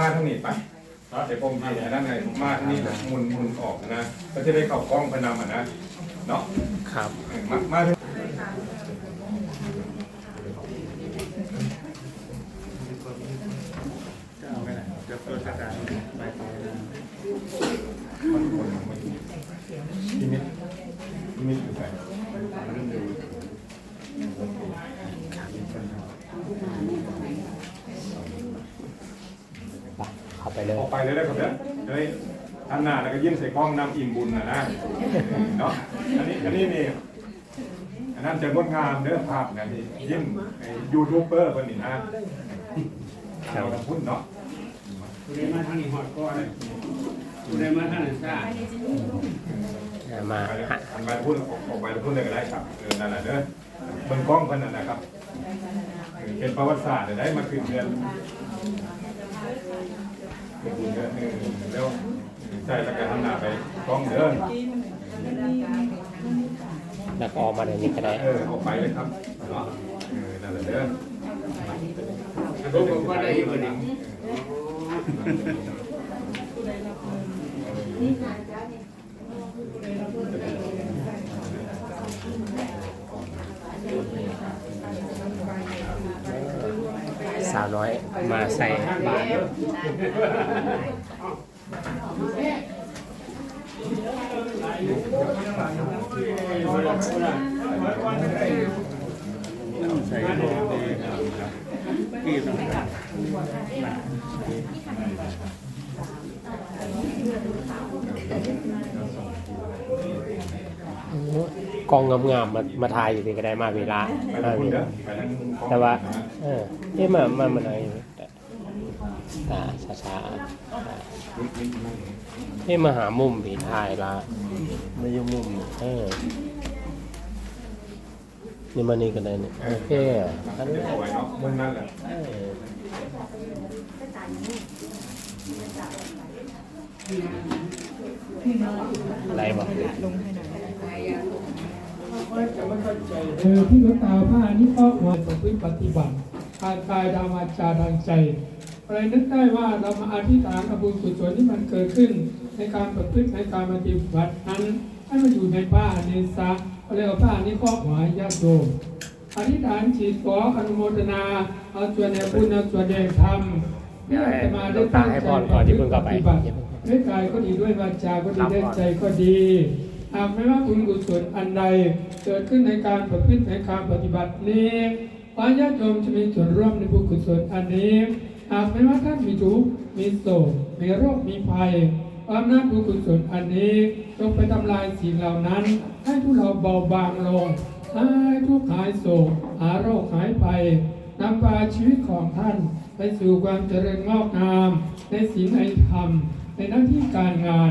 มาทางนี้ไปเนาะเดี๋ยวผมทีอันนั้นไงผมมาทางนี้แบบหมุนหมุนออกนะ ก็จะได้เข้ากล้องพนำอะนะเนาะครับเออมามาทางจะเอาไปไหนเดี๋ยวเปิดกระดาษไปไปนะมันคนมันที่มิดที่มิดอยู่ไหนเรื่องดูเข้าไเลยออกไปเลยได้ครับเนี่ยเฮ้ยท่านหน้าแล้วก็ยิ้มใส่กล้องนำอิ่มบุญนะนะเนาะอันนี้อันนี้นี่อันนั้นจะงดงามเด้อภาพนะนี่ยิ้มไอ้ยูทูบเบอร์คนนี้นะเราต้องพูดเนาะคุณได้มาทางนี้หอดก้อนคุณได้มาทางไหนซ่ามาไปเลยหาอันไปพูดออกออกไปพูดเลยก็ได้ครับเออนั่นแหละเด้อเบิ่งกล้องเพิ่นนั่นนะครับเออเป็นประวัติศาสตร์ได้มาขึ้นเดือนขึ้น เดือนเออแล้วใช่แล้วก็ทำหน้าไปกล้องเด้อแล้วก็ออกมาในนี้ก็ได้เออออกไปเลยครับเนาะเออนั่นแหละเด้อผมบอกว่าได้อยู่นี่ สาวน้อย มาใส่บาตรใส่โลดีกี่ต้องการ กองงามๆมามาถ่ายอยู่นี่ก็ได้มาเวลาไปมาทางคุณเวเด้อลาไปทางกล้องแต่ว่า เออเอ๊ะมามามันอะไรอ่าช้าช้าๆอ่าเอ๊ะมาหามุมผีถ่ายละไม่ยุ่มุมนี่เออนี่มานี่ก็ได้เนี่ยโอเคอันนี้สวยเนาะเมืองนั่นแหละเอ ออะไรบ้างคือที่หลวงตาผ้านี่ก็ควรประพฤติปฏิบัติทางกายทางวาจาทางใจอะไรนึกได้ว่าเรามาอธิษฐานกับบุญกุศลที่มันเกิดขึ้น ในการประพฤติในการปฏิบัตินั้นให้มันอยู่ในผ้าเนสะเรียกว่าผ้านี่ก็หมายญาติโยมอธิษฐานจิตขออนุโมทนาเอาส่วนในบุญเอาส่วนในธรรมนี่อาตมาได้ตั้งใจด้วยกายก็ดีด้วยวาจาก็ดีด้วยใจก็ดี หากไม่ว่าบุญกุศลอันใด เกิดขึ้นในการประพฤติในการปฏิบัตินี้ขอญาติโยมจะมีส่วนร่วมในบุญกุศลอันนี้ หากไม่ว่าท่านมีทุกข์มีโศกมีโรคมีภัยความน่าบุญกุศลอันนี้จงไปทำลายสิ่งเหล่านั้น ให้ทุกเราเบาบางลงให้ทุกข์หายโศกหาโรคหายภัยนำพาชีวิตของท่าน ไปสู่ความเจริญงอกงาม ในศีลในธรรม ในหน้าที่การงาน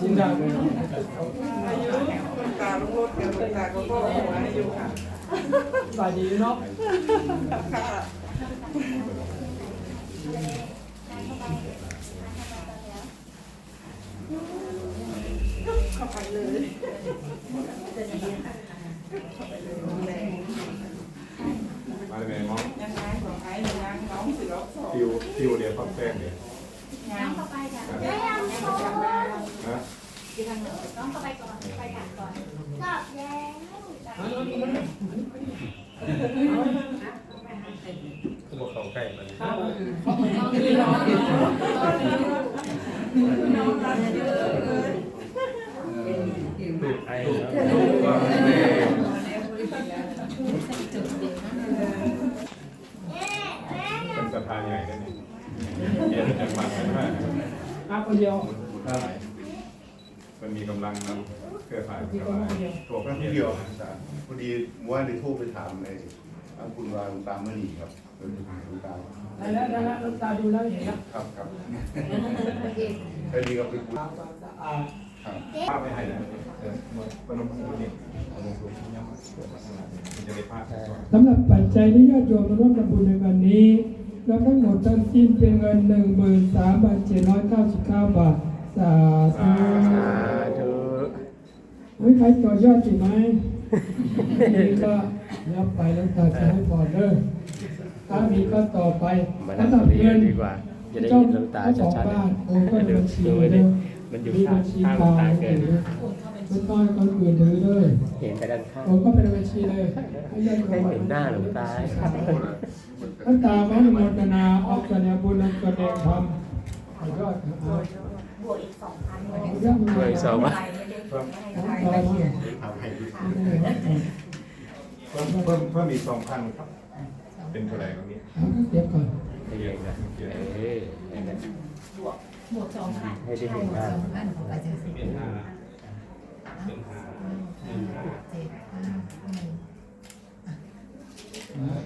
จินดาเลยอายุตาลุงรถเดี๋ยวตาก็บอกว่าอายุค่ะบายดีเนาะค่ะ เข้าไปเลยเข้าไปเลยแรงมาเลยแม่มองยังไงของไอ้ยังน้องสิล็อกสองฟิวฟิวเดี๋ยวความแป้งเดี๋ยวยังเข้าไปจ้ะนไม่ยังโซ่นะต้องเข้าไปก่อนไปกันก่อนจบแล้วก็บอกเขาใกล้มันน้องรักเยอะเล เป็นสภาใหญ่เลยนี่เย็นจังหวัดใช่ไหมมาคนเดียวมันมีกำลังนำเครือข่ายที่เข้าก็มาคนเดียวตัวแป๊บนิดเดีเดียยววอาจารย์พอดีเมื่อวานได้โทรไปถามในทางคุณวาหลวงตามมณีครับเป็นหลวงตาได้แล้วได้แล้วตาดูแล้วเห็นแล้วครับครับแค่นี้ก็เป็นบุญคว ภาพไม่ให้นะเออมันมันมันนี่ลงทุนที่ยังมันจะได้ภาพสำหรับปัจจัยที่ญาติโยมร่วมทำบุญในวันนี้เราทั้งหมดทั้งสิ้นเป็นเงินหนึ่งหมื่นสามพันเจ็ดร้อยเก้าสิบเก้าบาทสาธุเฮ้ยใครต่อยอดจีไหมนี่ก็ยับไปแล้วตาจะให้พอเด้อถ้ามีก็ต่อไปมาถ้านั่งตรงนี้เงินดีกว่า จะได้เจ้าเห็นลวงตาชัดบ้นๆโอนก็ดูบัญชีดูเลดิย มันอยู่มีข้าบังญชีข้างหลกวงลางตาเกินไม่ต้องให้คนอื่นถือเลยเห็นแต่ด้านข้าง ผมก็เป็นบัญชีเลยให้ญาติโยให้มเห็นหน้าหลวงตาพระตาพระโมทนาออกแสดงบุญและแสดงธรรมขอยอดครับบวกอีกสองพันเบอร์สองว่าถามให้ดูเพิ่มเพิ่มเพิ่มอีกสองพันครับ เป็นเท่าไหร่ตรงนี้เดี๋ยวก่อนให้เห็นนะเออเห็นไหมวกสองพันให้ได้เห็นหน้าสองพันไปจะสิบเป็นห้าเป็นห้าเจ็ดห้าหนึ่งเออ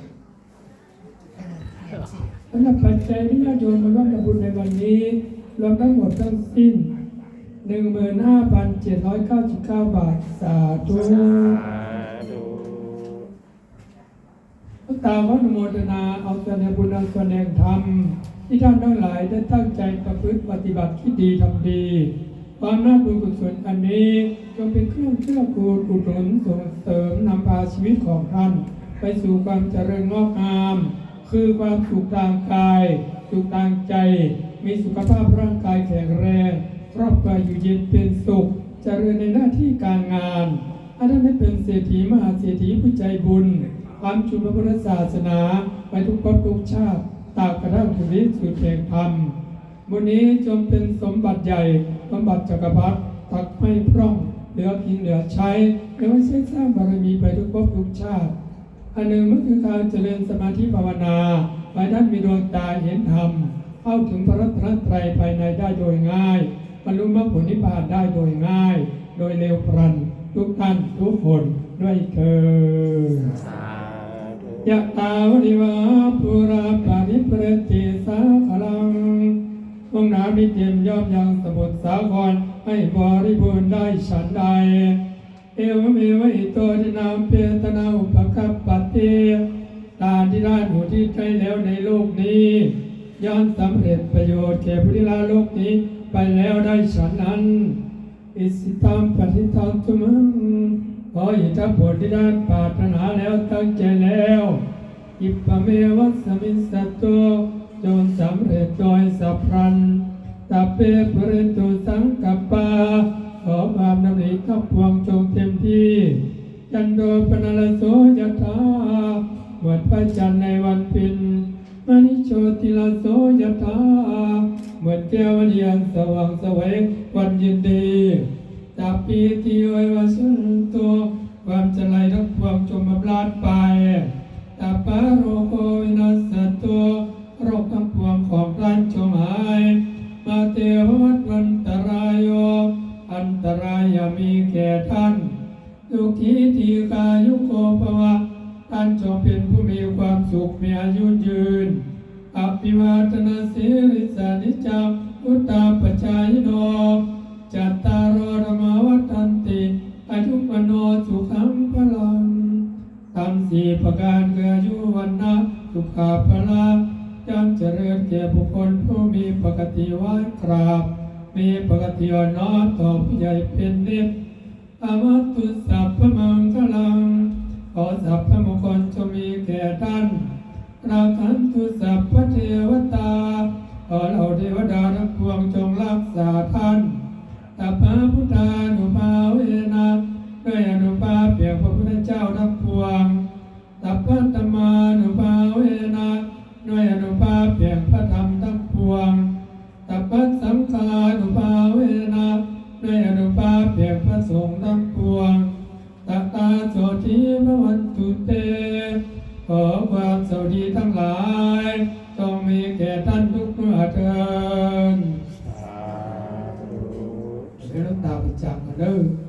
สิบสำหรับปัจจัยที่ญาติโยมมาร่วมทำบุญในวันนี้ รวมทั้งหมดทั้งสิ้น 15,799 บาท สาธุสาธุพระตาพระโมทนาเอาแสดงบุญและแสดงธรรม ที่ท่านทั้งหลายได้ตั้งใจประพฤติปฏิบัติที่ดีทำดี ความน่าบุญกุศลอันนี้จงเป็นเครื่องเชื่อกูลอุดหนุนส่งเสริมนำพาชีวิตของท่าน ไปสู่ความเจริญงอกงาม คือความสุขทางกาย สุขทางใจ มีสุขภาพร่างกายแข็งแรง ครอบครัวอยู่เย็นเป็นสุข เจริญในหน้าที่การงานถ้าท่านได้เป็นเศรษฐีมหาเศรษฐีผู้ใจบุญ ความจุพระพุทธศาสนาไปทุกภพทุกชาติ ตากระทั่งถึงที่สุดแห่งธรรมบุญนี้จงเป็นสมบัติใหญ่สมบัติจักรพรรดิตักไม่พร่องเหลือกินเหลือใช้ไม่ว่าใช้สร้างบารมีไปทุกภพทุกชาติอันหนึ่งมันคือการเจริญสมาธิภาวนาไปท่านมีดวงตาเห็นธรรมเข้าถึงพระรัตนตรัยภายในได้โดยง่ายบรรลุมรรคผลนิพพานได้โดยง่าย โดยเร็วพลันทุกท่านทุกคนด้วยเถิดสาธุ ยะตาวริวาปุราปาริปเรติสาขลังวงน้ำที่เตรียมย่อมยังสมุทรสาครให้บริบูรณ์ได้ฉันใด เอวเมวะอิโตทินามเปตนาอุปกัปปติตาที่ได้หนูที่ใจแล้วในโลกนี้ย้อนสำเร็จประโยชน์แก่ผู้ที่ลาโลกนี้ไปแล้วได้ฉันนั้นอิสิตัมปฏิทังตุมัง ขออิทธิผลที่ได้ปารถนาแล้วตั้งใจแล้วอิปปะเมวัสมิสสตโตจงสำเร็จโดยสัพพันตเปปรนตุสังกัปปาขอความดำริข้าพวงจงเต็มที่ยันโดปนลโสยถาบวชพระจันทร์ในวันเพ็ญมณิโชติลโสยถาเหมือนแก้วเดียนสว่างสวงวันยินดี ตาปีติโอยวสุนตัวความจะไลทั้งพวงจงมาพลาดไปตาปาโรโควินัสสตัวโรคทั้งปวงของท่านจงหาย มาเตววัตวันตรายโยอันตรายยามีแก่ท่านทุกขีทีกายุโกภวะท่านจงเป็นผู้มีความสุขมีอายุยืนอภิวาทนาสิริสานิจังอุตตาปจายโนจัตตาร อายุวโนสุขังพลังทำสี่ประการคืออยุวันนะสุขาพละจำเจริญแก่บุคคลผู้มีปกติไหวกราบ มีปกติอ่อนน้อมต่อผู้ใหญ่เป็นนิดอามัตตุสัพพมังคลัง ขอสัพพมงคลจงมีแก่ท่านราคันตุสัพพเทวตา ขอเราเทวดาทั้งปวงจงรักษาท่านตัปปะพุทธา ปาเพียกพระสงฆ์ทั้งปวงตาตาโสธิพระวันตุเต ขอความสวัสดีทั้งหลายต้องมีแก่ท่านทุกเมื่อเทินเรื่องตาประจักันเด้อ